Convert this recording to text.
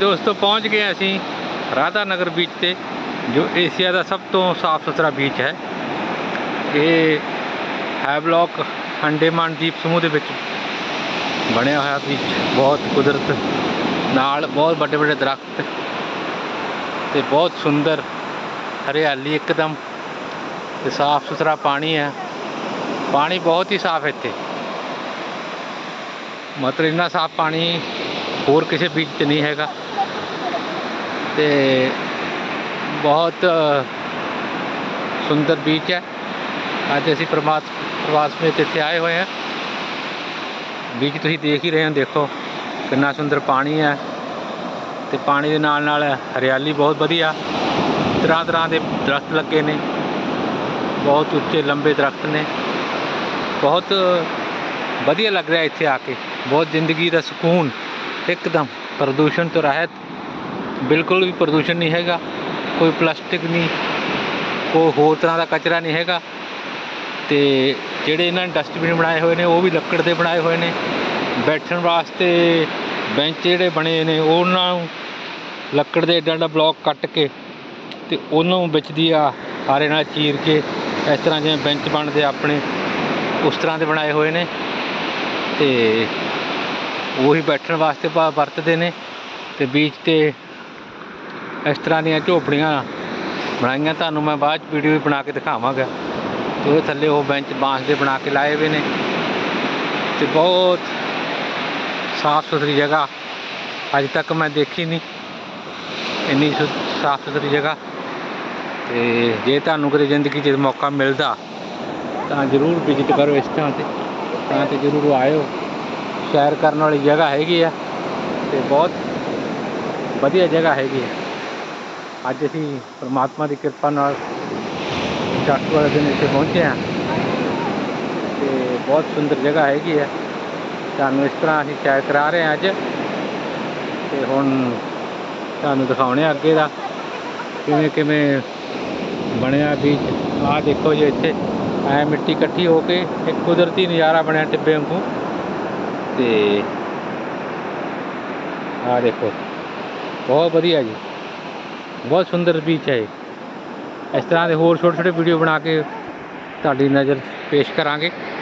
ਦੋਸਤੋ, ਪਹੁੰਚ ਗਏ ਅਸੀਂ ਰਾਧਾ ਨਗਰ ਬੀਚ ਤੇ, ਜੋ ਏਸ਼ੀਆ ਦਾ ਸਭ ਤੋਂ ਸਾਫ਼ ਸੁਥਰਾ ਬੀਚ ਹੈ। ਇਹ ਹੈ ਬਲਾਕ ਅੰਡੇਮਾਨ ਦੀਪ ਸਮੂਹ ਦੇ ਵਿੱਚ ਬਣਿਆ ਹੋਇਆ ਬੀਚ ਬਹੁਤ ਕੁਦਰਤ ਨਾਲ ਬਹੁਤ ਵੱਡੇ ਵੱਡੇ ਦਰਖਤ ਤੇ ਬਹੁਤ ਸੁੰਦਰ ਹਰਿਆਲੀ ਇੱਕਦਮ ਤੇ ਸਾਫ਼ ਸੁਥਰਾ ਪਾਣੀ ਹੈ। ਪਾਣੀ ਬਹੁਤ ਹੀ ਸਾਫ਼ ਇੱਥੇ। ਮਤਲਬ ਇੰਨਾ ਸਾਫ਼ ਪਾਣੀ ਹੋਰ ਕਿਸੇ ਬੀਚ ਤੇ ਨਹੀਂ ਹੈਗਾ। ਤੇ ਬਹੁਤ ਸੁੰਦਰ ਬੀਚ ਹੈ। ਅੱਜ ਅਸੀਂ ਪ੍ਰਮਾਤ ਪ੍ਰਵਾਸ ਵਿੱਚ ਇੱਥੇ ਆਏ ਹੋਏ ਹਾਂ। ਬੀਚ ਤੁਸੀਂ ਦੇਖ ਹੀ ਰਹੇ ਹੋ, ਦੇਖੋ ਕਿੰਨਾ ਸੁੰਦਰ ਪਾਣੀ ਹੈ। ਤੇ ਪਾਣੀ ਦੇ ਨਾਲ ਨਾਲ ਹਰਿਆਲੀ ਬਹੁਤ ਵਧੀਆ। ਤਰ੍ਹਾਂ ਤਰ੍ਹਾਂ ਦੇ ਦਰਖਤ ਲੱਗੇ ਨੇ। ਬਹੁਤ ਉੱਚੇ, ਲੰਬੇ ਦਰਖਤ ਨੇ। ਬਹੁਤ ਵਧੀਆ ਲੱਗ ਰਿਹਾ ਇੱਥੇ ਆ ਕੇ। ਬਹੁਤ ਜ਼ਿੰਦਗੀ ਦਾ ਸਕੂਨ। ਇੱਕਦਮ ਪ੍ਰਦੂਸ਼ਣ ਤੋਂ ਰਹਿਤ। ਬਿਲਕੁਲ ਵੀ ਪ੍ਰਦੂਸ਼ਣ ਨਹੀਂ ਹੈਗਾ। ਕੋਈ ਪਲਾਸਟਿਕ ਨਹੀਂ, ਕੋਈ ਹੋਰ ਤਰ੍ਹਾਂ ਦਾ ਕਚਰਾ ਨਹੀਂ ਹੈਗਾ। ਤੇ ਜਿਹੜੇ ਇਹਨਾਂ ਨੇ ਡਸਟਬਿਨ ਬਣਾਏ ਹੋਏ ਨੇ, ਉਹ ਵੀ ਲੱਕੜ ਦੇ ਬਣਾਏ ਹੋਏ ਨੇ। ਬੈਠਣ ਵਾਸਤੇ ਬੈਂਚ ਜਿਹੜੇ ਬਣੇ ਨੇ, ਉਹਨਾਂ ਨੂੰ ਲੱਕੜ ਦੇ ਏਡਾ ਏਡਾ ਬਲੌਕ ਕੱਟ ਕੇ ਤੇ ਉਹਨੂੰ ਵਿੱਚ ਦੀ ਆ ਆਰੇ ਨਾਲ ਚੀਰ ਕੇ ਇਸ ਤਰ੍ਹਾਂ ਜਿਵੇਂ ਬੈਂਚ ਬਣਦੇ ਆਪਣੇ, ਉਸ ਤਰ੍ਹਾਂ ਦੇ ਬਣਾਏ ਹੋਏ ਨੇ। ਤੇ ਉਹੀ ਬੈਠਣ ਵਾਸਤੇ ਵਾ- ਵਰਤਦੇ ਨੇ ਤੇ ਬੀਚ ਤੇ ਇਸ ਤਰ੍ਹਾਂ ਦੀਆਂ ਝੋਪੜੀਆਂ ਬਣਾਈਆਂ। ਤੁਹਾਨੂੰ ਮੈਂ ਬਾਅਦ ਚ ਵੀਡੀਓ ਵੀ ਬਣਾ ਕੇ ਦਿਖਾਵਾਂਗਾ। ਤੇ ਉਹਦੇ ਥੱਲੇ ਉਹ ਬੈਂਚ ਬਾਂਸ ਦੇ ਬਣਾ ਕੇ ਲਾਏ ਹੋਏ ਨੇ। ਤੇ ਬਹੁਤ ਸਾਫ਼ ਸੁਥਰੀ ਜਗ੍ਹਾ। ਅੱਜ ਤੱਕ ਮੈਂ ਦੇਖੀ ਨਹੀਂ ਇੰਨੀ ਸੁ- ਸਾਫ਼ ਸੁਥਰੀ ਜਗ੍ਹਾ। ਤੇ ਜੇ ਤੁਹਾਨੂੰ ਕਦੇ ਜ਼ਿੰਦਗੀ 'ਚ ਮੌਕਾ ਮਿਲਦਾ ਤਾਂ ਜ਼ਰੂਰ ਵਿਜ਼ਿਟ ਕਰੋ ਇਸ ਥਾਂ ਤੇ। ਤਾਂ ਤੇ ਜ਼ਰੂਰ ਆਇਓ। ਸੈਰ ਕਰਨ ਵਾਲੀ ਜਗ੍ਹਾ ਹੈਗੀ ਆ ਤੇ ਬਹੁਤ ਵਧੀਆ ਜਗ੍ਹਾ ਹੈਗੀ ਆ। ਅੱਜ ਅਸੀਂ ਪ੍ਰਮਾਤਮਾ ਦੀ ਕਿਰਪਾ ਨਾਲ ਚੱਕ ਵਾਲੇ ਦਿਨ ਇੱਥੇ ਪਹੁੰਚੇ ਆ ਤੇ ਬਹੁਤ ਸੁੰਦਰ ਜਗ੍ਹਾ ਹੈਗੀ ਆ। ਤੁਹਾਨੂੰ ਇਸ ਤਰ੍ਹਾਂ ਅਸੀਂ ਸੈਰ ਕਰਾ ਰਹੇ ਹਾਂ ਅੱਜ ਤੇ ਹੁਣ ਤੁਹਾਨੂੰ ਦਿਖਾਉਣੇ ਆ ਅੱਗੇ ਦਾ ਕਿਵੇਂ ਕਿਵੇਂ ਬਣਿਆ ਬੀਚ ਆਹ ਦੇਖੋ ਜੀ ਇੱਥੇ, ਐ ਮਿੱਟੀ ਇਕੱਠੀ ਹੋ ਕੇ ਇੱਕ ਕੁਦਰਤੀ ਨਜ਼ਾਰਾ ਬਣਿਆ ਟਿੱਬੇ ਵਾਂਗੂ। ਤੇ ਆਹ ਦੇਖੋ, ਬਹੁਤ ਵਧੀਆ ਜੀ। ਬਹੁਤ ਸੁੰਦਰ ਬੀਚ ਹੈ ਇਹ। ਇਸ ਤਰ੍ਹਾਂ ਦੇ ਹੋਰ ਛੋਟੇ ਛੋਟੇ ਵੀਡੀਓ ਬਣਾ ਕੇ ਤੁਹਾਡੀ ਨਜ਼ਰ ਪੇਸ਼ ਕਰਾਂਗੇ।